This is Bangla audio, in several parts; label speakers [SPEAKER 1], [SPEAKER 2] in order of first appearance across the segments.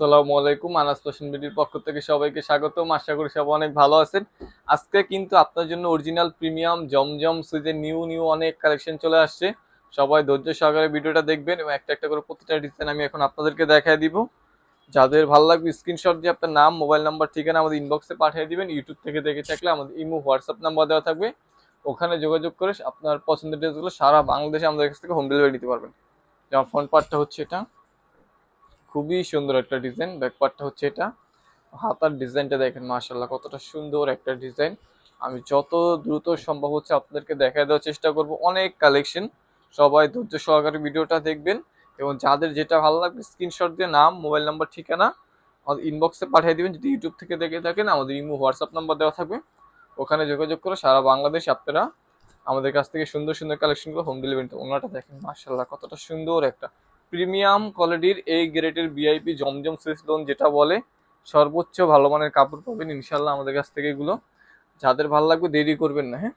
[SPEAKER 1] আসসালামু আলাইকুম, আনাস ফ্যাশন বিডির পক্ষ থেকে সবাইকে স্বাগতম। আশা করি সবাই অনেক ভালো আছেন। আজকে কিন্তু আপনার জন্য অরিজিনাল প্রিমিয়াম জমজম সুইজের নিউ নিউ অনেক কালেকশন চলে আসছে। সবাই ধৈর্য সহকারে ভিডিওটা দেখবেন এবং একটা একটা করে প্রতিটা ডিজাইন আমি এখন আপনাদেরকে দেখায় দিব। যাদের ভালো লাগবে স্ক্রিনশট দিয়ে আপনার নাম মোবাইল নাম্বার ঠিকানা আমাদের ইনবক্সে পাঠিয়ে দিবেন। ইউটিউব থেকে দেখে থাকলে আমাদের ইমো হোয়াটসঅ্যাপ নাম্বার দেওয়া থাকবে। ওখানে যোগাযোগ করে আপনার পছন্দের ড্রেসগুলো সারা বাংলাদেশে আমাদের কাছ থেকে হোম ডেলিভারি নিতে পারবেন। যেমন ফোন পার্টটা হচ্ছে এটা। খুবই সুন্দর একটা ডিজাইন। ব্যাক পার্টটা হচ্ছে এটা, হাতার ডিজাইনটা দেখেন মাশাল্লাহ কতটা সুন্দর একটা ডিজাইন। আমি যত দ্রুত সম্ভব হচ্ছে আপনাদেরকে দেখায় দেওয়ার চেষ্টা করব। অনেক কালেকশন, সবাই ধৈর্য সহকারে ভিডিওটা দেখবেন। এবং যাদের যেটা ভালো লাগবে, স্ক্রিনশট দিয়ে নাম, মোবাইল নাম্বার, ঠিকানা, আমাদের ইনবক্সে পাঠিয়ে দেবেন। যদি ইউটিউব থেকে দেখে থাকেন, আমাদের ইমো হোয়াটসঅ্যাপ নাম্বার দেওয়া থাকবে। ওখানে যোগাযোগ করে সারা বাংলাদেশ আপনারা আমাদের কাছ থেকে সুন্দর সুন্দর কালেকশনগুলো হোম ডেলিভারি ওনাটা দেখেন মাশাল্লাহ কতটা সুন্দর একটা। প্রিমিয়াম কোয়ালিটির এই গ্রেটের ভিআইপি জমজম সুইচ লোন যেটা বলে, সর্বোচ্চ ভালো মানের কাপড় পাবেন ইনশাল্লাহ আমাদের কাছ থেকে এগুলো। যাদের ভালো লাগবে দেরি করবেন না হ্যাঁ?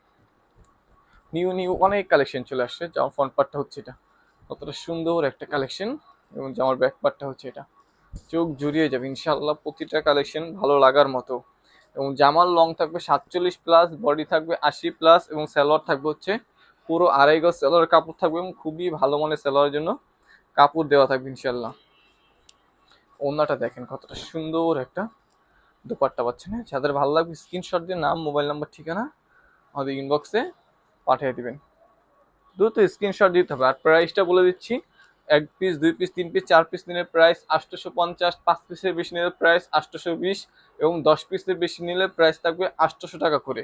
[SPEAKER 1] নিউ নিউ অনেক কালেকশন চলে আসছে জামার ফ্রন্ট পার্টটা হচ্ছে এটা। কতটা সুন্দর একটা কালেকশন এবং জামার ব্যাক পার্টটা হচ্ছে এটা। চোখ জুড়িয়ে যাবে ইনশাল্লাহ প্রতিটা কালেকশন ভালো লাগার মতো। এবং জামার লং থাকবে সাতচল্লিশ প্লাস বডি থাকবে আশি প্লাস এবং সালোয়ার থাকবে হচ্ছে পুরো আড়াই গজ সালোয়ার কাপড় থাকবে এবং খুবই ভালো মানের সালোয়ারের জন্য কাপড় দেওয়া থাকবে ইনশাল্লাহ ওনাটা দেখেন কতটা সুন্দর একটা দোপাট্টা পাচ্ছেন হ্যাঁ? যাদের ভালো লাগবে স্ক্রিনশট দিয়ে নাম মোবাইল নাম্বার ঠিকানা আমাদের ইনবক্সে পাঠিয়ে দিবেন। দ্রুত স্ক্রিনশট দিতে হবে। আর প্রাইসটা বলে দিচ্ছি এক পিস দুই পিস তিন পিস চার পিস নিলে প্রাইস আটশোশো পঞ্চাশ, পাঁচ পিসের বেশি নিলে প্রাইস আটশোশো বিশ এবং দশ পিসের বেশি নিলে প্রাইস থাকবে আটশোশো টাকা করে।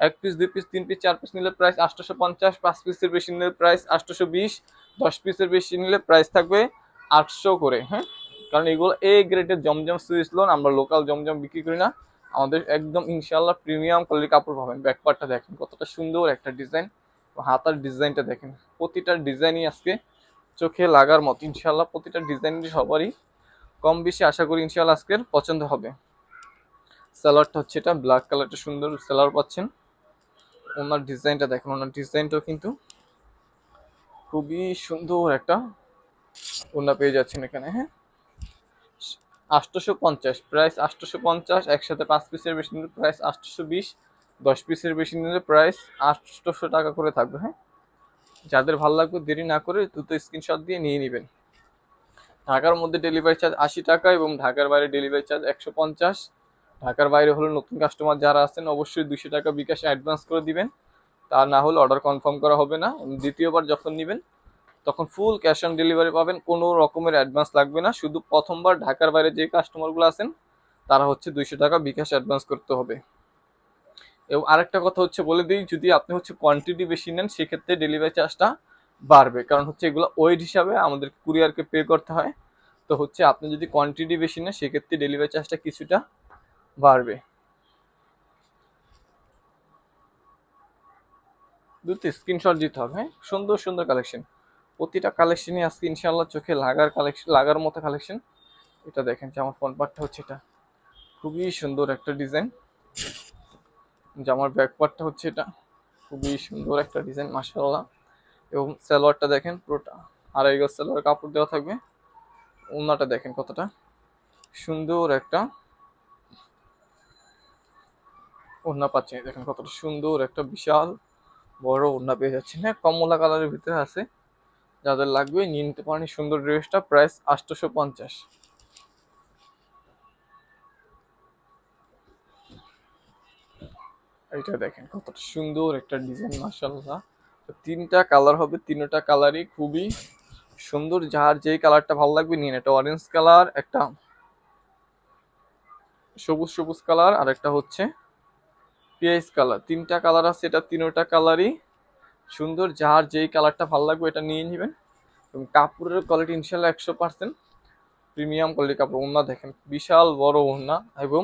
[SPEAKER 1] এক পিস দুই পিস তিন পিস চার পিস নিলে প্রাইস আটশোশো পঞ্চাশ, পাঁচ পিসের বেশি নিলে প্রাইস আটশোশো বিশ, দশ পিসের বেশি নিলে প্রাইস থাকবে আটশো করে হ্যাঁ? কারণ এগুলো এ গ্রেডের জমজম সুইচ লোন আমরা লোকাল জমজম বিক্রি করি না। আমাদের একদম ইনশাল্লাহ প্রিমিয়াম কোয়ালিটির কাপড় পাবেন। ব্যাকপার্টটা দেখেন কতটা সুন্দর একটা ডিজাইন হাতার ডিজাইনটা দেখেন। প্রতিটা ডিজাইনই আজকে চোখে লাগার মতো। ইনশাল্লাহ প্রতিটা ডিজাইনই সবারই কম বেশি আশা করি ইনশাল্লাহ আজকের পছন্দ হবে। সালোয়ারটা হচ্ছে এটা ব্ল্যাক কালারটা সুন্দর সালোয়ার পাচ্ছেন। ওনার ডিজাইনটা দেখেন, ওনার ডিজাইনটাও কিন্তু খুবই সুন্দর একটা ওনা পেয়ে যাচ্ছেন এখানে হ্যাঁ। আটশোশো পঞ্চাশ প্রাইস আটশোশো পঞ্চাশ, একসাথে পাঁচ পিসের বেশি নিলে প্রাইস আটশোশো বিশ, দশ পিসের বেশি নিলে প্রাইস আটশোশো টাকা করে থাকবে হ্যাঁ। যাদের ভালো লাগবে দেরি না করে দ্রুত স্ক্রিনশট দিয়ে নিয়ে নেবেন। ঢাকার মধ্যে ডেলিভারি চার্জ আশি টাকা এবং ঢাকার বাইরে ডেলিভারি চার্জ একশো পঞ্চাশ। ঢাকার বাইরে হলে নতুন কাস্টমার যারা আছেন, অবশ্যই দুশো টাকা বিকাশে অ্যাডভান্স করে দিবেন। তা না হলে অর্ডার কনফার্ম করা হবে না। দ্বিতীয়বার যখন নেবেন, তখন ফুল ক্যাশ অন ডেলিভারি পাবেন। কোনো রকমের অ্যাডভান্স লাগবে না। শুধু প্রথমবার ঢাকার বাইরে যে কাস্টমারগুলো আছেন, তারা হচ্ছে দুইশো টাকা বিকাশ অ্যাডভান্স করতে হবে। এবং আরেকটা কথা হচ্ছে বলে দিই, যদি আপনি হচ্ছে কোয়ান্টিটি বেশি নেন, সেক্ষেত্রে ডেলিভারি চার্জটা বাড়বে। কারণ হচ্ছে এগুলো ওয়েট হিসাবে আমাদের কুরিয়ারকে পে করতে হয়। তো হচ্ছে আপনি যদি কোয়ান্টিটি বেশি নেন, সেক্ষেত্রে ডেলিভারি চার্জটা কিছুটা বাড়বে। দুটো স্ক্রিনশট দিতে হবে হ্যাঁ? সুন্দর সুন্দর কালেকশন প্রতিটা কালেকশনই আজকে ইনশাল্লাহ চোখে লাগার কালেকশন লাগার মতো কালেকশন এটা দেখেন যে আমার ফোন পার্টটা হচ্ছে এটা। খুবই সুন্দর একটা ডিজাইন জামার ব্যাক পার্টটা হচ্ছে এটা। খুবই সুন্দর একটা ডিজাইন মাসাল্লাহ এবং সালোয়ারটা দেখেন পুরোটা। আড়াই গজ সালোয়ার কাপড় দেওয়া থাকবে। ওনাটা দেখেন কতটা সুন্দর একটা ওড়না পাচ্ছেন দেখেন কতটা সুন্দর একটা বিশাল বড় ওড়না পেয়ে যাচ্ছেন হ্যাঁ কমলা কালারের ভিতরে আছে। যাদের লাগবে নিয়ে নিতে পারেন। সুন্দর ড্রেসটা প্রাইস আটশোশো পঞ্চাশ। এইটা দেখেন কতটা সুন্দর একটা ডিজাইন মাসাল্লাহ তিনটা কালার হবে, তিনটা কালারই খুবই সুন্দর। যার যেই কালারটা ভালো লাগবে নিন। একটা অরেঞ্জ কালার, একটা সবুজ সবুজ কালার, আর একটা হচ্ছে পিএস কালার। তিনটা কালার আছে, এটা তিনটা কালারই সুন্দর। যার যেই কালারটা ভালো লাগবে এটা নিয়ে নেবেন। এবং কাপড়ের কোয়ালিটি ইনশাল্লাহ একশো পার্সেন্ট প্রিমিয়াম কোয়ালিটি কাপড়। ওনা দেখেন, বিশাল বড় ওনা এবং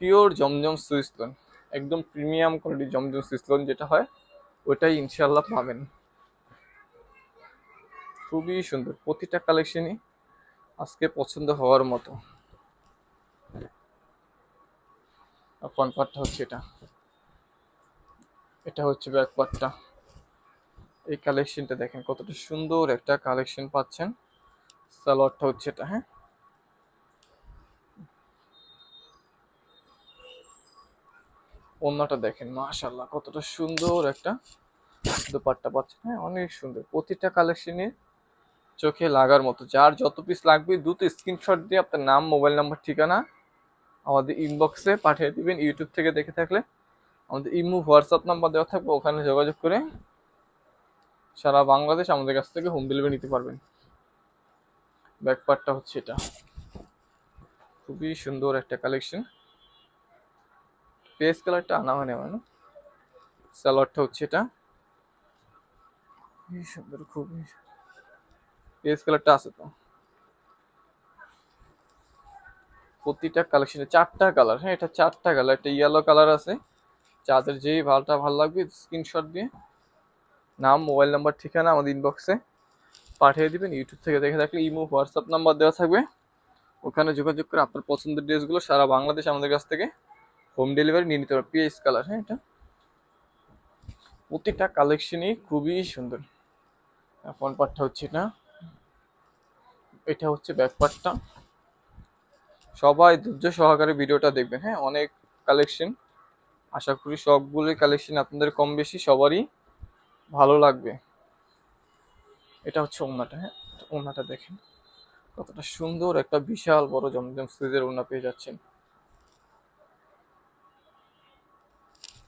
[SPEAKER 1] পিওর জমজম সুইসলন একদম প্রিমিয়াম কোয়ালিটি জমজম সুইসলন যেটা হয়, ওটাই ইনশাল্লাহ পাবেন। খুবই সুন্দর, প্রতিটা কালেকশনই আজকে পছন্দ হওয়ার মতো। ফ্রন্ট পার্টটা হচ্ছে এটা। এটা হচ্ছে ব্যাক পার্টটা এই কালেকশনটা দেখেন কতটা সুন্দর একটা কালেকশন পাচ্ছেন। সালোয়ারটা হচ্ছে এটা হ্যাঁ? অন্যটা দেখেন মাশাল্লাহ কতটা সুন্দর একটা দোপাট্টা পাচ্ছেন হ্যাঁ অনেক সুন্দর। প্রতিটা কালেকশনে চোখে লাগার মতো। যার যত পিস লাগবে, দ্রুত স্ক্রিনশট দিয়ে আপনার নাম মোবাইল নাম্বার ঠিকানা আমাদের ইনবক্সে পাঠিয়ে দিবেন। ইউটিউব থেকে দেখে থাকলে আমাদের ইমু হোয়াটসঅ্যাপ নাম্বার দেওয়া থাকবে, ওখানে যোগাযোগ করে সারা বাংলাদেশ আমাদের কাছ থেকে হোম ডেলিভারি নিতে পারবেন। ব্যাকপার্টটা হচ্ছে এটা। খুবই সুন্দর একটা কালেকশন পেস কালারটা আনা হয় না? সালোয়ারটা হচ্ছে এটা। সুন্দর খুবই পেস কালারটা আছে তো। প্রতিটা কালেকশনে চারটা কালার হ্যাঁ এটা চারটা কালার, একটা ইয়েলো কালার আছে। যাদের যেই ভালোটা ভালো লাগবে স্ক্রিনশট দিয়ে নাম মোবাইল নাম্বার ঠিকানা আমাদের ইনবক্সে পাঠিয়ে দিবেন। ইউটিউব থেকে দেখে থাকলে ইমো হোয়াটসঅ্যাপ নাম্বার দেওয়া থাকবে। ওখানে যোগাযোগ করে আপনার পছন্দের ড্রেসগুলো সারা বাংলাদেশ আমাদের কাছ থেকে হোম ডেলিভারি নিয়ে নিতে পারবে পিএস কালার হ্যাঁ এটা। প্রতিটা কালেকশনই খুবই সুন্দর। ফ্রন্ট পার্টটা হচ্ছে এটা। এটা হচ্ছে ব্যাক পার্টটা। সবাই ধৈর্য সহকারে ভিডিওটা দেখবেন হ্যাঁ অনেক কালেকশন। আশা করি সবগুলোই কালেকশন আপনাদের কম বেশি সবারই ভালো লাগবে। এটা হচ্ছে ওনাটা হ্যাঁ ওনাটা দেখেন। কতটা সুন্দর একটা বিশাল বড় জমজম সিজের ওনা পেয়ে যাচ্ছেন।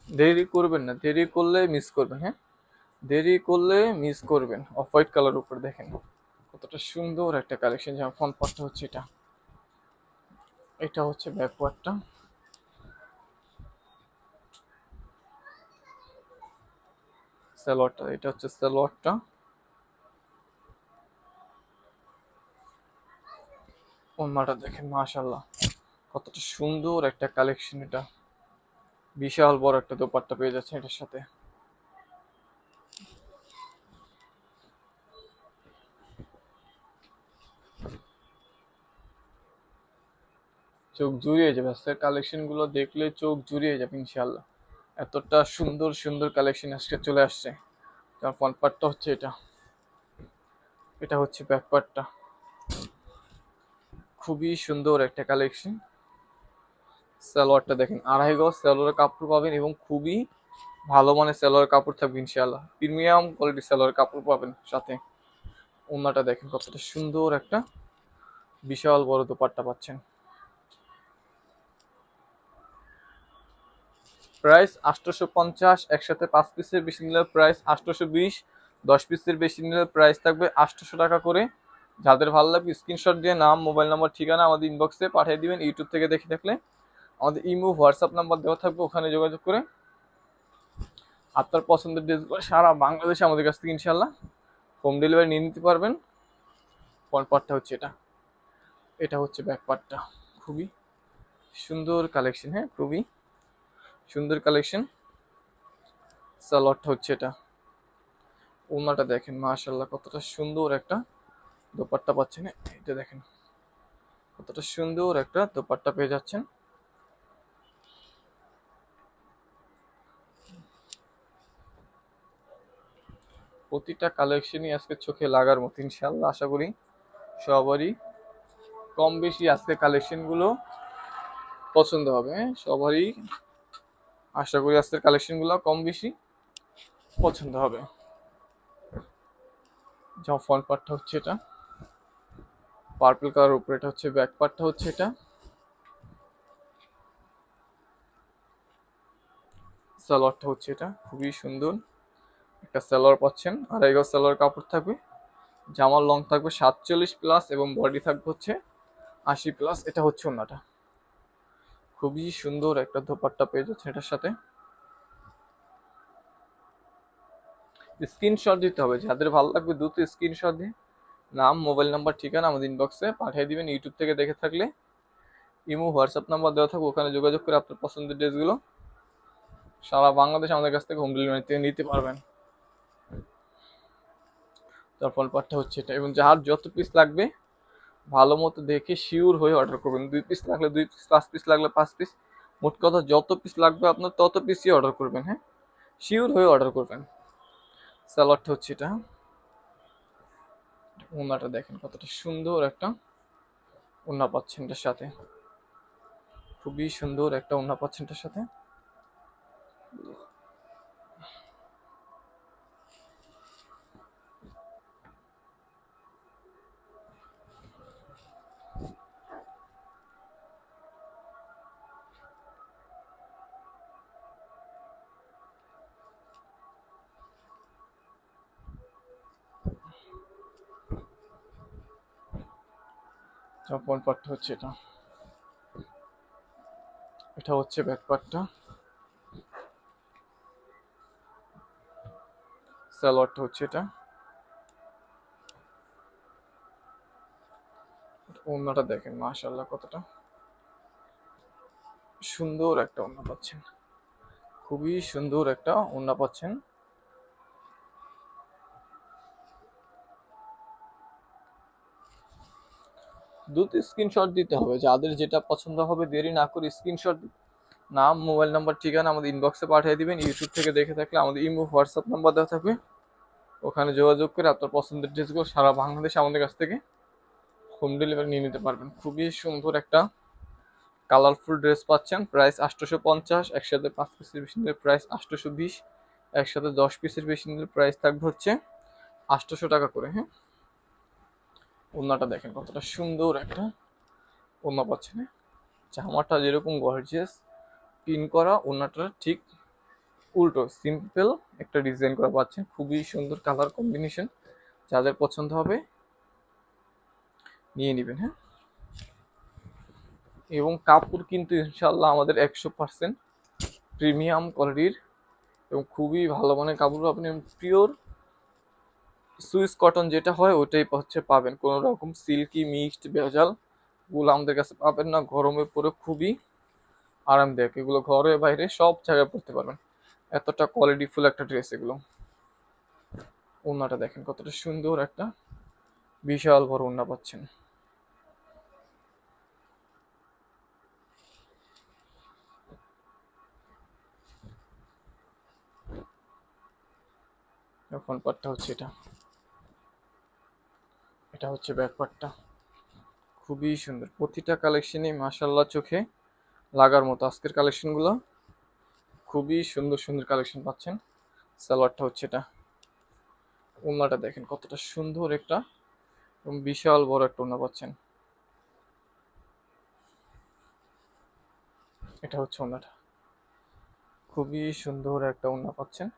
[SPEAKER 1] দেরি করবেন না, দেরি করলে মিস করবেন হ্যাঁ? দেরি করলে মিস করবেন। অফ হোয়াইট কালার উপর দেখেন। কতটা সুন্দর একটা কালেকশন যেমন ফোন পার্টটা হচ্ছে এটা। এটা হচ্ছে ব্যাক পার্টটা সালোয়ারটা এটা হচ্ছে সালোয়ারটা ওনাটা দেখেন মাশাল্লাহ কতটা সুন্দর একটা কালেকশন এটা। বিশাল বড় একটা দোপাট্টা পেয়ে যাচ্ছে এটার সাথে। চোখ জুড়িয়ে যাবে আজকের কালেকশনগুলো দেখলে চোখ জুড়িয়ে যাবে ইনশাল্লাহ এতটা সুন্দর সুন্দর কালেকশন আজকে চলে আসছে। যার ফ্রন্ট হচ্ছে এটা। এটা হচ্ছে ব্যাক পার্টটা খুবই সুন্দর একটা কালেকশন সালোয়ারটা দেখেন, আড়াই গজ সালোয়ারের কাপড় পাবেন এবং খুবই ভালো মানের সালোয়ার কাপড় থাকবে ইনশাআল্লাহ। প্রিমিয়াম কোয়ালিটির সালোয়ার কাপড় পাবেন সাথে। ওনাটা দেখেন কতটা সুন্দর একটা বিশাল বড় দোপাট্টা পাচ্ছেন। প্রাইস আটশোশো পঞ্চাশ, একসাথে পাঁচ পিসের বেশি নিলে প্রাইস আটশোশো বিশ, দশ পিসের বেশি নিলে প্রাইস থাকবে আটশোশো টাকা করে। যাদের ভালো লাগবে স্ক্রিনশট দিয়ে নাম, মোবাইল নাম্বার, ঠিকানা আমাদের ইনবক্সে পাঠিয়ে দিবেন, ইউটিউব থেকে দেখে থাকলে আমাদের ইমো, হোয়াটসঅ্যাপ নাম্বার দেওয়া থাকবে, ওখানে যোগাযোগ করে। আপনার পছন্দের ড্রেসগুলো সারা বাংলাদেশে আমাদের কাছ থেকে ইনশাল্লাহ হোম ডেলিভারি নিয়ে নিতে পারবেন। পার্টটা হচ্ছে এটা। এটা হচ্ছে ব্যাক পার্টটা খুবই সুন্দর কালেকশন হ্যাঁ খুবই সুন্দর কালেকশন। সালোয়ারটা হচ্ছে এটা। ওনাটা দেখেন মাশাল্লাহ কতটা সুন্দর একটা দোপাট্টা পাচ্ছেন। এটা দেখেন, কতটা সুন্দর একটা দোপাট্টা পেয়ে যাচ্ছেন। প্রতিটা কালেকশনই আজকে চোখে লাগার মতো ইনশাল্লাহ আশা করি সবারই কম বেশি আজকে কালেকশনগুলো পছন্দ হবে হ্যাঁ? সবারই আশা করি আজকের কালেকশনগুলো কম বেশি পছন্দ হবে। যেমন ফ্রন্ট পার্টটা হচ্ছে এটা পার্পল কালার উপরে এটা হচ্ছে ব্যাক পার্টটা হচ্ছে এটা। সালোয়ারটা হচ্ছে এটা, খুবই সুন্দর। একটা সালোয়ার পাচ্ছেন। আড়াই গজ সালোয়ার কাপড় থাকবে। জামার লং থাকবে সাতচল্লিশ প্লাস এবং বডি থাকবে হচ্ছে আশি প্লাস এটা হচ্ছে ওনাটা খুবই সুন্দর একটা দোপাট্টা পেয়ে যাচ্ছে এটার সাথে। স্ক্রিনশট দিতে হবে। যাদের ভালো লাগবে দ্রুত স্ক্রিনশট দিয়ে নাম মোবাইল নাম্বার ঠিকানা আমাদের ইনবক্সে পাঠিয়ে দিবেন ইউটিউব থেকে দেখে থাকলে। ইমো হোয়াটসঅ্যাপ নাম্বার দেওয়া থাকবে। ওখানে যোগাযোগ করে আপনার পছন্দের ড্রেসগুলো সারা বাংলাদেশ আমাদের কাছ থেকে হোম ডেলিভারি নিতে পারবেন। তার ফল পাঠটা হচ্ছে এটা। এবং যার যত পিস লাগবে, ভালো মতো দেখে শিওর হয়ে অর্ডার করবেন। দুই পিস লাগলে দুই পিস পাঁচ পিস লাগলে পাঁচ পিস মোট কথা যত পিস লাগবে আপনার তত পিসই অর্ডার করবেন হ্যাঁ? শিওর হয়ে অর্ডার করবেন। স্যালাডটা হচ্ছে এটা। ওনাটা দেখেন কতটা সুন্দর একটা ওনা পাচ্ছেন এটার সাথে। খুবই সুন্দর একটা ওনা পাচ্ছেন এটার সাথে। ফ্রন্ট পার্টটা হচ্ছে এটা। এটা হচ্ছে ব্যাক পার্টটা সালোয়ারটা হচ্ছে এটা। ওড়নাটা দেখেন মাশাল্লাহ কতটা। সুন্দর একটা ওড়না পাচ্ছেন। খুবই সুন্দর একটা ওড়না পাচ্ছেন। দ্রুত স্ক্রিনশট দিতে হবে। যাদের যেটা পছন্দ হবে, দেরি না করে স্ক্রিনশট নাম মোবাইল নাম্বার ঠিকানা আমাদের ইনবক্সে পাঠিয়ে দিবেন। ইউটিউব থেকে দেখে থাকলে আমাদের ইমো হোয়াটসঅ্যাপ নাম্বার দেওয়া থাকবে। ওখানে যোগাযোগ করে আপনার পছন্দের ড্রেসগুলো সারা বাংলাদেশে আমাদের কাছ থেকে হোম ডেলিভারি নিয়ে নিতে পারবেন। খুবই সুন্দর একটা কালারফুল ড্রেস পাচ্ছেন। প্রাইস আটশোশো পঞ্চাশ, একসাথে পাঁচ পিসের বেশি নিলে প্রাইস আটশোশো বিশ, একসাথে দশ পিসের বেশি নিলে প্রাইস থাকবে হচ্ছে আটশোশো টাকা করে হ্যাঁ? ওড়নাটা দেখেন কতটা সুন্দর একটা ওড়না পাচ্ছেন? জামাটা যেরকম গর্জিয়াস পিন করা ওড়নাটা ঠিক উল্টো সিম্পল একটা ডিজাইন করা পাচ্ছেন খুবই সুন্দর কালার কম্বিনেশন যাদের পছন্দ হবে নিয়ে নেবেন হ্যাঁ এবং কাপড় কিন্তু ইনশাল্লাহ আমাদের একশো পার্সেন্ট প্রিমিয়াম কোয়ালিটির এবং খুবই ভালো মানের কাপড় আপনি পিওর সুইস কটন যেটা হয়, ওটাই হচ্ছে পাবেন। কোনো রকম সিল্কি, মিক্সড, ভেজালগুলো আমাদের কাছে পাবেন না। গরমে পরে খুবই আরামদায়ক। এগুলো ঘরে বাইরে সব জায়গায় পরতে পারবেন। এতটা কোয়ালিটি ফুল একটা ড্রেস এগুলো। ওড়নাটা দেখেন, কতটা সুন্দর একটা, বিশাল বড় ওড়না পাচ্ছেন। এখন পার্টটা হচ্ছে এটা। এটা হচ্ছে ব্যাপারটা। খুবই সুন্দর। প্রতিটা কালেকশনই মাসাল্লাহ চোখে লাগার মতো। আজকের কালেকশনগুলো খুবই সুন্দর সুন্দর কালেকশন পাচ্ছেন। সালোয়ারটা হচ্ছে এটা। ওড়নাটা দেখেন, কতটা সুন্দর একটা এবং বিশাল বড় একটা ওড়না পাচ্ছেন। এটা হচ্ছে ওনাটা খুবই সুন্দর একটা ওনা পাচ্ছেন।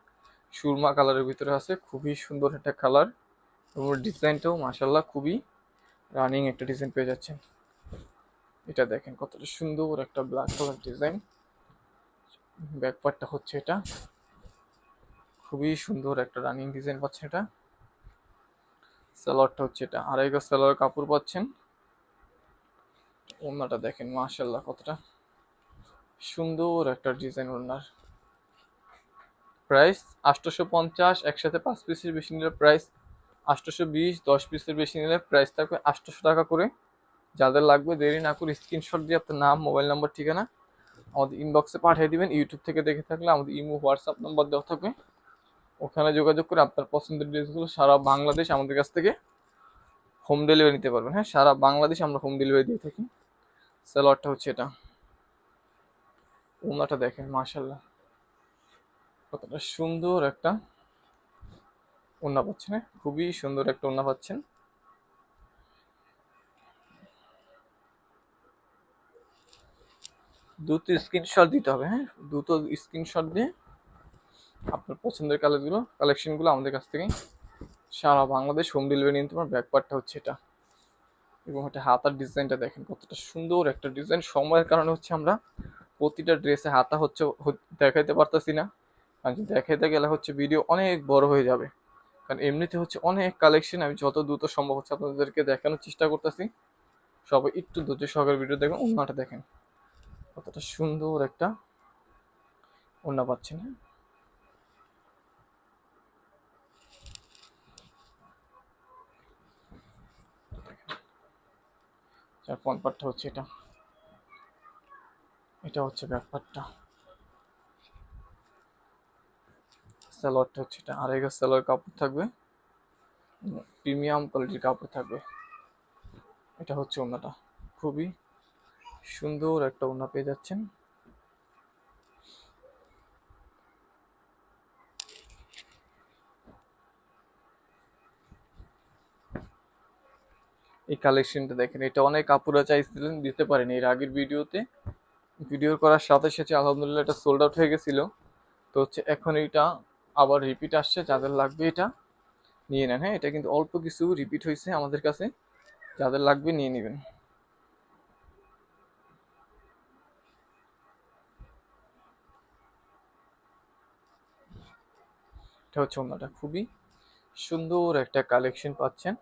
[SPEAKER 1] সুরমা কালারের ভিতরে আছে। খুবই সুন্দর একটা কালার। এবং ডিজাইনটাও মাসাল্লাহ খুবই রানিং একটা ডিজাইন পেয়ে যাচ্ছেন। এটা দেখেন কতটা সুন্দর একটা ব্ল্যাক কালার ডিজাইন। ব্যাক পার্টটা হচ্ছে এটা। খুবই সুন্দর একটা রানিং ডিজাইন পাচ্ছেন এটা। সালোয়ারটা হচ্ছে এটা। আড়াই গজ সালোয়ার কাপড় পাচ্ছেন। ওড়নাটা দেখেন মাশাল্লাহ কতটা সুন্দর একটা ডিজাইন ওড়নার। প্রাইস আটশোশো পঞ্চাশ, একসাথে পাঁচ পিসের বেশি নিলে প্রাইস আটশোশো বিশ, দশ পিসের বেশি নিলে প্রাইস থাকবে আটশোশো টাকা করে। যাদের লাগবে দেরি না করে স্ক্রিনশট দিয়ে আপনার নাম মোবাইল নাম্বার ঠিকানা আমাদের ইনবক্সে পাঠিয়ে দিবেন। ইউটিউব থেকে দেখে থাকলে আমাদের ইমো হোয়াটসঅ্যাপ নাম্বার দেওয়া থাকবে। ওখানে যোগাযোগ করে আপনার পছন্দের ড্রেসগুলো সারা বাংলাদেশ আমাদের কাছ থেকে হোম ডেলিভারি নিতে পারবেন। হ্যাঁ সারা বাংলাদেশ আমরা হোম ডেলিভারি দিয়ে থাকি। স্যালোয়ারটা হচ্ছে এটা। ওনাটা দেখেন মাশাল্লাহ কতটা সুন্দর একটা ওনা পাচ্ছেন হ্যাঁ? খুবই সুন্দর একটা ওনা পাচ্ছেন। দ্রুত স্ক্রিনশট দিতে হবে হ্যাঁ? দ্রুত স্ক্রিনশট দিয়ে আপনার পছন্দের কালারগুলো কালেকশনগুলো আমাদের কাছ থেকে সারা বাংলাদেশ হোম ডেলিভারি নিতে পারেন ব্যাক পার্টটা হচ্ছে এটা। এবং এটা হাতার ডিজাইনটা দেখেন, কতটা সুন্দর একটা ডিজাইন সময়ের কারণে হচ্ছে আমরা প্রতিটা ড্রেসে হাতা হচ্ছে দেখাইতে পারতেছি না। কারণ দেখাইতে গেলে হচ্ছে ভিডিও অনেক বড় হয়ে যাবে। কারণ এমনিতে হচ্ছে অনেক কালেকশন আমি যত দ্রুত সম্ভব হচ্ছে আপনাদেরকে দেখানোর চেষ্টা করতেছি। সবাই একটু ধৈর্য সহকারে ভিডিও দেখবেন ওনাটা দেখেন। কতটা সুন্দর একটা ওড়না পাচ্ছেন হ্যাঁ? ফ্রন্ট পার্টটা হচ্ছে এটা। এটা হচ্ছে ব্যাক স্যালোয়ারটা হচ্ছে এটা। আড়াই গাছ স্যালোয়ার কাপড় থাকবে, প্রিমিয়াম কোয়ালিটির কাপড় থাকবে। এটা হচ্ছে ওনাটা খুবই সুন্দর একটা ওনা পেয়ে যাচ্ছেন। এই কালেকশনটা দেখেন, এটা অনেক আপুরা চাইছিলেন, দিতে পারেনি। এর আগের ভিডিওতে, ভিডিও করার সাথে সাথে আলহামদুলিল্লাহ এটা সোল্ড আউট হয়ে গেছিল। তো হচ্ছে এখন এটা আবার রিপিট আসছে, যাদের লাগবে এটা নিয়ে নেন। হ্যাঁ এটা কিন্তু অল্প কিছু রিপিট হয়েছে আমাদের কাছে। যাদের লাগবে নিয়ে নেবেন। এটা হচ্ছে অন্যটা খুবই সুন্দর একটা কালেকশন পাচ্ছেন।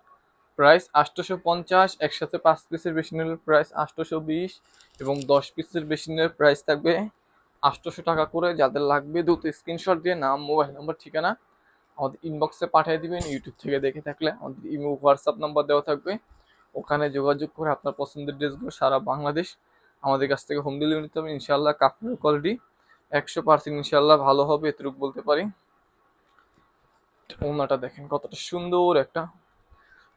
[SPEAKER 1] প্রাইস আটশোশো পঞ্চাশ, একসাথে পাঁচ পিসের বেশি নিলে প্রাইস আটশোশো বিশ এবং দশ পিসের বেশি নিলে প্রাইস থাকবে আটশোশো টাকা করে যাদের লাগবে দ্রুত স্ক্রিনশট দিয়ে নাম মোবাইল নাম্বার ঠিকানা আমাদের ইনবক্সে পাঠিয়ে দিবেন ইউটিউব থেকে দেখে থাকলে আমাদের ইমো হোয়াটসঅ্যাপ নাম্বার দেওয়া থাকবে। ওখানে যোগাযোগ করে আপনার পছন্দের ড্রেসগুলো সারা বাংলাদেশ আমাদের কাছ থেকে হোম ডেলিভারি নিতে হবে। ইনশাল্লাহ কাপড়ের কোয়ালিটি একশো পার্সেন্ট ইনশাল্লাহ ভালো হবে, এতটুকু বলতে পারি। ওনাটা দেখেন কতটা সুন্দর একটা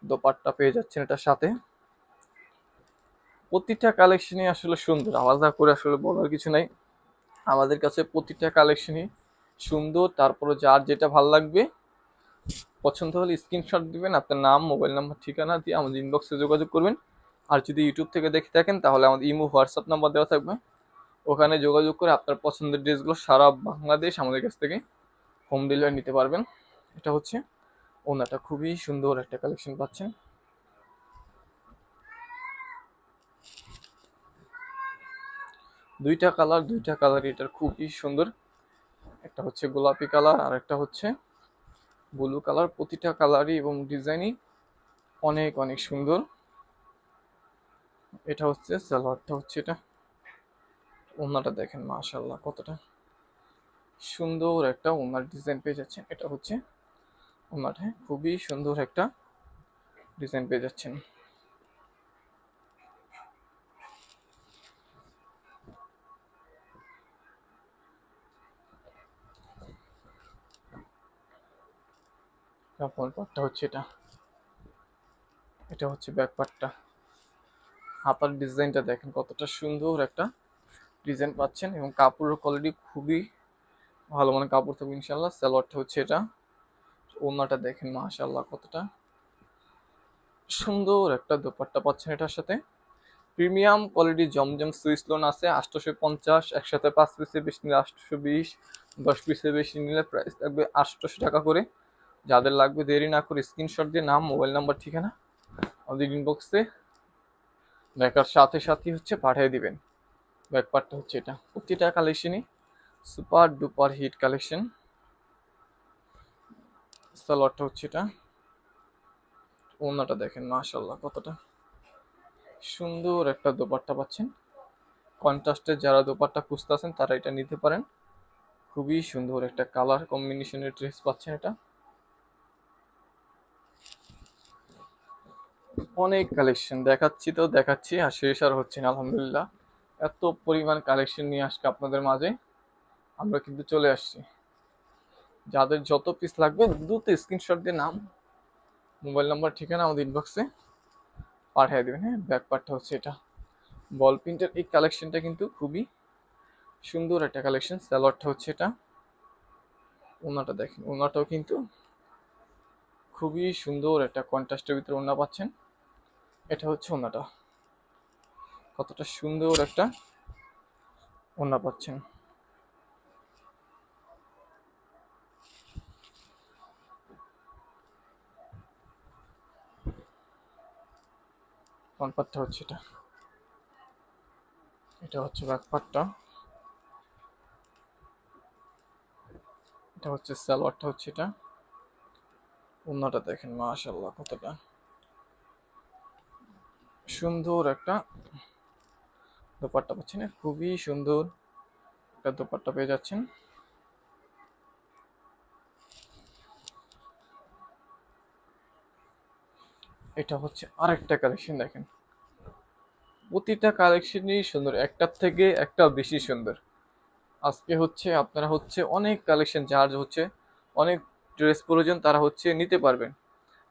[SPEAKER 1] দোপাট্টা পেয়ে যাচ্ছেন এটার সাথে। প্রতিটা কালেকশনই আসলে সুন্দর, আলাদা করে আসলে বলার কিছু নাই। আমাদের কাছে প্রতিটা কালেকশনই সুন্দর। তারপরে যার যেটা ভালো লাগবে, পছন্দ হলে স্ক্রিনশট দিবেন, আপনার নাম মোবাইল নাম্বার ঠিকানা দিয়ে আমাদের ইনবক্সে যোগাযোগ করবেন। আর যদি ইউটিউব থেকে দেখে থাকেন, তাহলে আমাদের ইমো হোয়াটসঅ্যাপ নাম্বার দেওয়া থাকবে। ওখানে যোগাযোগ করে আপনার পছন্দের ড্রেসগুলো সারা বাংলাদেশ আমাদের কাছ থেকে হোম ডেলিভারি নিতে পারবেন। এটা হচ্ছে ওনাটা। খুবই সুন্দর একটা কালেকশন পাচ্ছেন। দুইটা কালার দুইটা কালার এটার খুবই সুন্দর। একটা হচ্ছে গোলাপি কালার আর একটা হচ্ছে ব্লু কালার। প্রতিটা কালারই এবং ডিজাইনই অনেক অনেক সুন্দর। এটা হচ্ছে সালোয়ারটা, হচ্ছে এটা। ওনাটা দেখেন মাশাল্লাহ কতটা সুন্দর একটা ওনার ডিজাইন পেয়ে যাচ্ছেন। এটা হচ্ছে ওনাটা খুবই সুন্দর একটা ডিজাইন পেয়ে যাচ্ছেন। পার্টটা হচ্ছে এটা। এটা হচ্ছে ব্যাক হাতার ডিজাইনটা দেখেন কতটা সুন্দর একটা ডিজাইন পাচ্ছেন এবং কাপড়ের কোয়ালিটি খুবই ভালো। মানে কাপড় থাকবে ইনশাল্লাহ সালোয়ারটা হচ্ছে এটা। ওনাটা দেখেন মাশাল্লাহ কতটা সুন্দর একটা দোপাট্টা পাচ্ছেন এটার সাথে। Premium quality Zamzam Swiss lawn আছে, আটশোশো পঞ্চাশ, একসাথে পাঁচ পিসে বেশি নিলে আটশোশো বিশ, দশ পিসে বেশি নিলে প্রাইস থাকবে আটশোশো টাকা করে। যাদের লাগবে দেরি না করে স্ক্রিনশট দিয়ে নাম মোবাইল নাম্বার ঠিকানা আমাদের ইনবক্সে দেখার সাথে সাথে হচ্ছে পাঠিয়ে দিবেন। ব্যাকপারটা হচ্ছে এটা। প্রতিটা কালেকশনই সুপার ডুপার হিট কালেকশন সালোয়ারটা হচ্ছে এটা। ওনাটা দেখেন মাশাল্লাহ কতটা সুন্দর একটা দোপাট্টা পাচ্ছেন। কন্ট্রাস্টের যারা দোপাট্টা খুঁজতে আছেন, তারা এটা নিতে পারেন। খুবই সুন্দর একটা কালার কম্বিনেশনের ড্রেস পাচ্ছেন এটা। অনেক কালেকশন দেখাচ্ছি তো, দেখাচ্ছি, আর শেষ আর হচ্ছে না, আলহামদুলিল্লাহ। এত পরিমাণ কালেকশন নিয়ে আসছে আপনাদের মাঝে। আমরা কিন্তু চলে আসছি। যাদের যত পিস লাগবে দ্রুত স্ক্রিনশট দিয়ে নাম মোবাইল নাম্বার ঠিকানা আমাদের ইনবক্সে পাঠিয়ে দেবেন। হ্যাঁ ব্যাক পার্টটা হচ্ছে এটা। বল প্রিন্টের এই কালেকশনটা কিন্তু খুবই সুন্দর একটা কালেকশন স্যালোয়ারটা হচ্ছে এটা। ওনাটা দেখেন, ওনাটাও কিন্তু খুবই সুন্দর একটা কন্ট্রাস্টের ভিতরে ওনা পাচ্ছেন। এটা হচ্ছে ওনাটা। কতটা সুন্দর একটা ওনা পাচ্ছেন। পার্টটা হচ্ছে এটা? এটা হচ্ছে ব্যাক পার্টটা এটা হচ্ছে সালোয়ারটা হচ্ছে এটা। ওনাটা দেখেন মাশাল্লাহ কতটা। সুন্দর একটা দোপাট্টা পাচ্ছেন। খুবই সুন্দর একটা দোপাট্টা পেয়ে যাচ্ছেন। এটা হচ্ছে আরেকটা কালেকশন দেখেন। প্রতিটা কালেকশনই সুন্দর, একটার থেকে একটা বেশি সুন্দর। আজকে হচ্ছে আপনারা হচ্ছে অনেক কালেকশন যার হচ্ছে অনেক ড্রেস প্রয়োজন, তারা হচ্ছে নিতে পারবেন।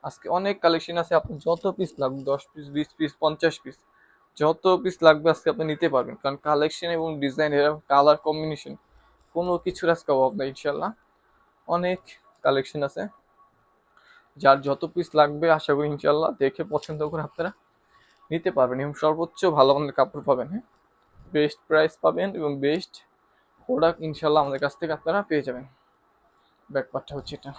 [SPEAKER 1] আজকে অনেক কালেকশন আছে, আপনার যত পিস লাগবে, দশ পিস বিশ পিস পঞ্চাশ পিস যত পিস লাগবে আজকে আপনি নিতে পারবেন। কারণ কালেকশন এবং ডিজাইন এরকম কালার কম্বিনেশন কোনো কিছুর আজকে অভাব নেই ইনশাল্লাহ অনেক কালেকশন আছে। যার যত পিস লাগবে, আশা করি ইনশাল্লাহ দেখে পছন্দ করে আপনারা নিতে পারবেন এবং সর্বোচ্চ ভালো মানের কাপড় পাবেন হ্যাঁ? বেস্ট প্রাইস পাবেন এবং বেস্ট প্রোডাক্ট ইনশাল্লাহ আমাদের কাছ থেকে আপনারা পেয়ে যাবেন। ব্যাকপারটা হচ্ছে এটা।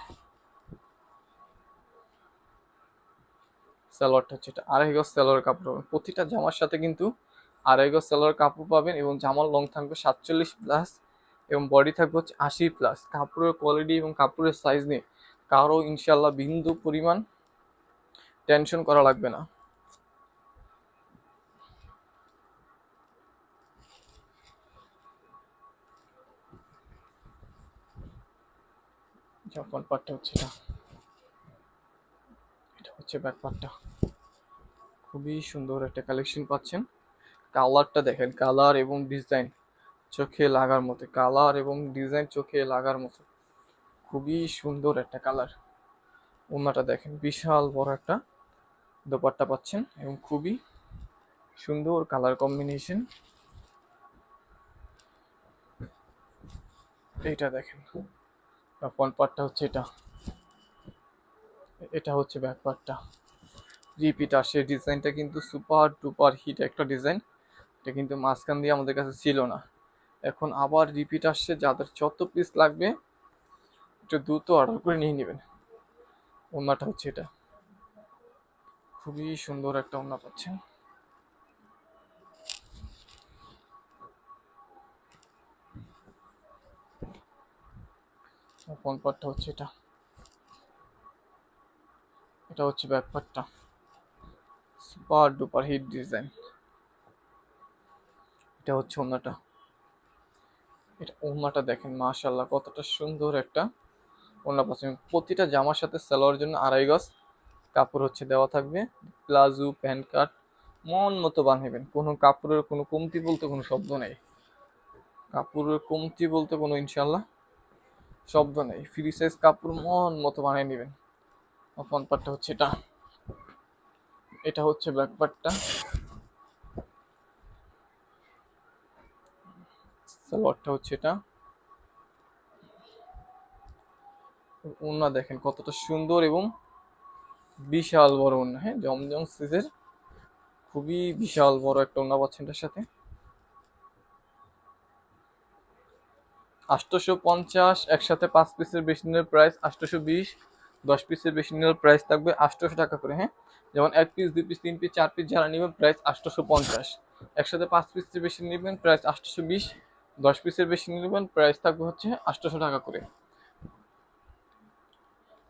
[SPEAKER 1] সালোয়ারটা হচ্ছে আড়াই গজ সালোয়ার কাপড় পাবেন। প্রতিটা জামার সাথে কিন্তু আড়াই গজ সালোয়ার কাপড় পাবেন এবং জামার লং থাকবে সাতচল্লিশ প্লাস এবং বডি থাকবে হচ্ছে আশি প্লাস কাপড়ের কোয়ালিটি এবং কাপড়ের সাইজ নিয়ে কারও ইনশাল্লাহ বিন্দু পরিমাণ টেনশন করা লাগবে না। যখন পাটটা হচ্ছে এটা। হচ্ছে ব্যাকপার্টটা খুবই সুন্দর একটা কালেকশন পাচ্ছেন। কালারটা দেখেন কালার এবং ডিজাইন চোখে লাগার মতো কালার এবং ডিজাইন চোখে লাগার মতো। খুবই সুন্দর একটা কালার ওনাটা দেখেন, বিশাল বড় একটা দোপাট্টা পাচ্ছেন এবং খুবই সুন্দর কালার কম্বিনেশন এইটা দেখেন পার্টটা হচ্ছে এটা। এটা হচ্ছে ব্যাক পার্টটা রিপিট আসে। ডিজাইনটা কিন্তু সুপার টুপার হিট একটা ডিজাইন। এটা কিন্তু মাঝখান দিয়ে আমাদের কাছে ছিল না। এখন আবার রিপিট আসছে। যাদের যত পিস লাগবে, একটু দ্রুত অর্ডার করে নিয়ে নেবেন। ওনাটা হচ্ছে এটা। খুবই সুন্দর একটা ওনা পাচ্ছেন। ফোন পার্টটা হচ্ছে এটা। এটা হচ্ছে ব্যাপারটা। সুপার ডুপার হিট ডিজাইন এটা হচ্ছে ওনাটা এটা ওনাটা দেখেন মাশাল্লাহ কতটা সুন্দর একটা ওনা পাচ্ছেন প্রতিটা জামার সাথে সালোয়ার জন্য আড়াই গজ কাপড় হচ্ছে দেওয়া থাকবে। প্লাজো, প্যান্ট কাট, মন মতো বানাবেন কোনো কাপড়ের কোনো কমতি বলতে কোনো শব্দ নেই। কাপড়ের কমতি বলতে কোনো ইনশাল্লাহ শব্দ নেই। ফ্রি সাইজ কাপড় মন মতো বানিয়ে নেবেন। ফ্রন্ট পার্টটা হচ্ছে এটা। এটা হচ্ছে ব্যাক পার্টটা সালোয়ারটা হচ্ছে এটা। ওনা দেখেন কতটা সুন্দর এবং বিশাল বড় ওনা হ্যাঁ? জমজম সিজের খুবই বিশাল বড় একটা ওনা পাচ্ছেন এটার সাথে। আটশোশো পঞ্চাশ একসাথে পাঁচ পিসের বেশি নিলে প্রাইস আটশোশো বিশ দশ পিসের বেশি নিলে প্রাইস থাকবে আটশোশো টাকা করে হ্যাঁ? যেমন এক পিস দুই পিস তিন পিস চার পিস যারা নেবেন প্রাইস আটশোশো পঞ্চাশ একসাথে পাঁচ পিসের বেশি নেবেন প্রাইস আটশোশো বিশ দশ পিসের বেশি নেবেন প্রাইস থাকবে হচ্ছে আটশোশো টাকা করে।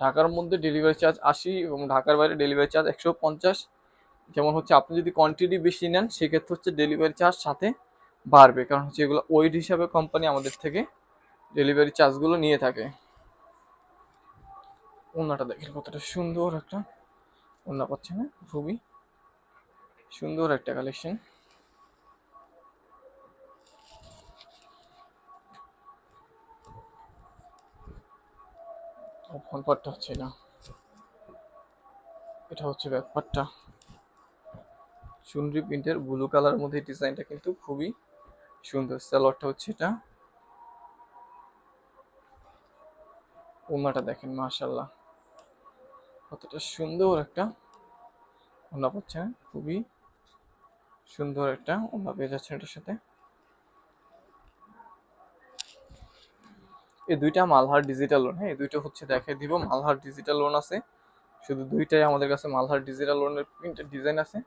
[SPEAKER 1] ঢাকার মধ্যে ডেলিভারি চার্জ আশি এবং ঢাকার বাইরে ডেলিভারি চার্জ একশো পঞ্চাশ যেমন হচ্ছে আপনি যদি কোয়ান্টিটি বেশি নেন, সেক্ষেত্রে হচ্ছে ডেলিভারি চার্জ সাথে বাড়বে। কারণ হচ্ছে এগুলো ওয়েট হিসাবে কোম্পানি আমাদের থেকে ডেলিভারি চার্জগুলো নিয়ে থাকে। ওনাটা দেখেন, কতটা সুন্দর একটা ওনা পাচ্ছে না খুবই সুন্দর একটা কালেকশন ফোন পার্টটা হচ্ছে না এটা হচ্ছে ব্যাক পার্টটা চুনরি প্রিন্টের ব্লু কালার মধ্যে ডিজাইনটা কিন্তু খুবই সুন্দর। সালোয়ারটা হচ্ছে এটা। ওনাটা দেখেন মাশাল্লাহ কতটা সুন্দর একটা ওনা পাচ্ছেন খুবই সুন্দর একটা ওনা পেয়ে যাচ্ছেন এটার সাথে। এই দুইটা মালহার ডিজিটাল লোন হ্যাঁ? এই দুইটা হচ্ছে দেখে দিব, মালহার ডিজিটাল লোন আছে। শুধু দুইটাই আমাদের কাছে মালহার ডিজিটাল লোনের প্রিন্টের ডিজাইন আছে।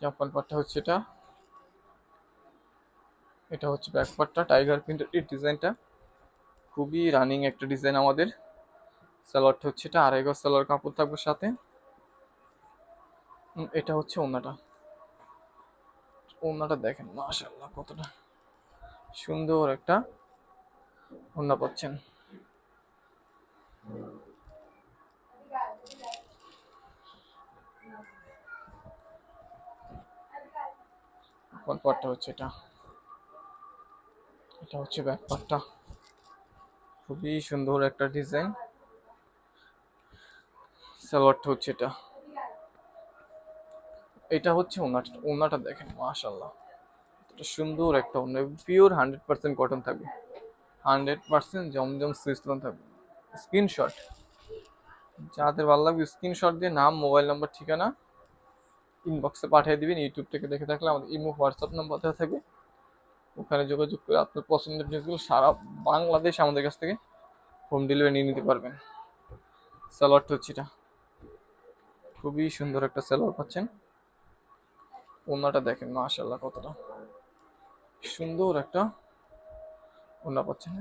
[SPEAKER 1] জাম্পান পাটটা হচ্ছে এটা। এটা হচ্ছে ব্যাক পার্টটা টাইগার প্রিন্টের ডিজাইনটা খুবই রানিং একটা ডিজাইন আমাদের। সালোয়ারটা হচ্ছে এটা আড়াই গজ সালোয়ার কাপড় থাকবে সাথে। এটা হচ্ছে ওনাটা ওনাটা দেখেন মাশাল্লাহ কতটা সুন্দর একটা ওনা পাচ্ছেন। পার্টটা হচ্ছে এটা। এটা হচ্ছে ব্যাক পার্টটা খুবই সুন্দর একটা ডিজাইন সালোয়ারটা হচ্ছে এটা। এটা হচ্ছে ওনাটা ওনাটা দেখেন মাশাল্লাহ এটা সুন্দর একটা ওনা পিওর হান্ড্রেড পার্সেন্ট কটন থাকবে। হান্ড্রেড পার্সেন্ট জমজম সুইস্তন থাকবে। স্ক্রিনশট। যাদের ভালো লাগবে স্ক্রিনশট দিয়ে নাম, মোবাইল নাম্বার, ঠিকানা ইনবক্সে পাঠিয়ে দিবেন। ইউটিউব থেকে দেখে থাকলে আমাদের ইমো, হোয়াটসঅ্যাপ নাম্বার দেওয়া থাকবে। ওখানে যোগাযোগ করে আপনার পছন্দের ড্রেসগুলো সারা বাংলাদেশ আমাদের কাছ থেকে হোম ডেলিভারি নিয়ে নিতে পারবেন। সালোয়ারটা হচ্ছে এটা। খুবই সুন্দর একটা সালোয়ার পাচ্ছেন। ওনাটা দেখেন মাশাল্লাহ কতটা সুন্দর একটা ওনা পাচ্ছেন?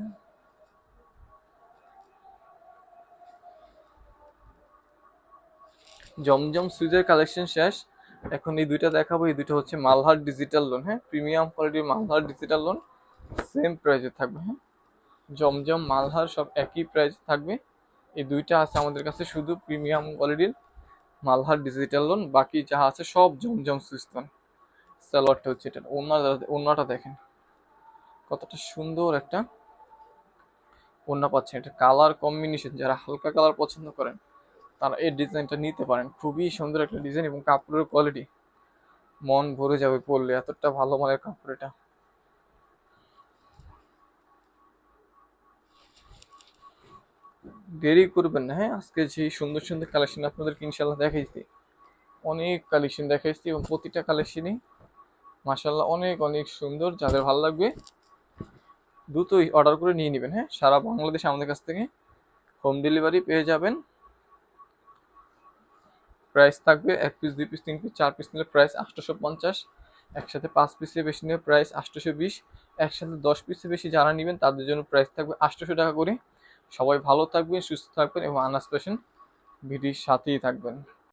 [SPEAKER 1] জমজম সুইজের কালেকশন শেষ। এখন এই দুইটা দেখাবো, এই দুইটা হচ্ছে মালহার ডিজিটাল লোন হ্যাঁ? প্রিমিয়াম কোয়ালিটির মালহার ডিজিটাল লোন সেম প্রাইসে থাকবে হ্যাঁ? জমজম, মালহার সব একই প্রাইজ থাকবে। এই দুইটা আছে আমাদের কাছে শুধু প্রিমিয়াম কোয়ালিটির। মালহার ডিজিটাল লোন বাকি যা আছে সব জমজম লোন সালোয়ারটা হচ্ছে এটা। ওনাটা দেখেন। কতটা সুন্দর একটা ওনা পাচ্ছেন এটা কালার কম্বিনেশন যারা হালকা কালার পছন্দ করেন, তারা এই ডিজাইনটা নিতে পারেন। খুবই সুন্দর একটা ডিজাইন এবং কাপড়ের কোয়ালিটি মন ভরে যাবে পরলে। এতটা ভালো মানের কাপড় এটা। দেরি করবেন না হ্যাঁ? আজকে যে সুন্দর সুন্দর কালেকশন আপনাদেরকে ইনশাল্লাহ দেখাইছি। অনেক কালেকশন দেখাইছি এবং প্রতিটা কালেকশনই মাসাল্লাহ অনেক অনেক সুন্দর। যাদের ভালো লাগবে দ্রুতই অর্ডার করে নিয়ে নেবেন হ্যাঁ? সারা বাংলাদেশে আমাদের কাছ থেকে হোম ডেলিভারি পেয়ে যাবেন। প্রাইস থাকবে এক পিস দুই পিস তিন পিস চার পিস নিলে প্রাইস আটশোশো পঞ্চাশ একসাথে পাঁচ পিসের বেশি নিলে প্রাইস আটশোশো বিশ একসাথে দশ পিসের বেশি যারা নেবেন, তাদের জন্য প্রাইস থাকবে আটশোশো টাকা করে। সবাই ভালো থাকবেন সুস্থ থাকবেন এবং আনাস পেশেন্ট ভিডির সাথেই থাকবেন।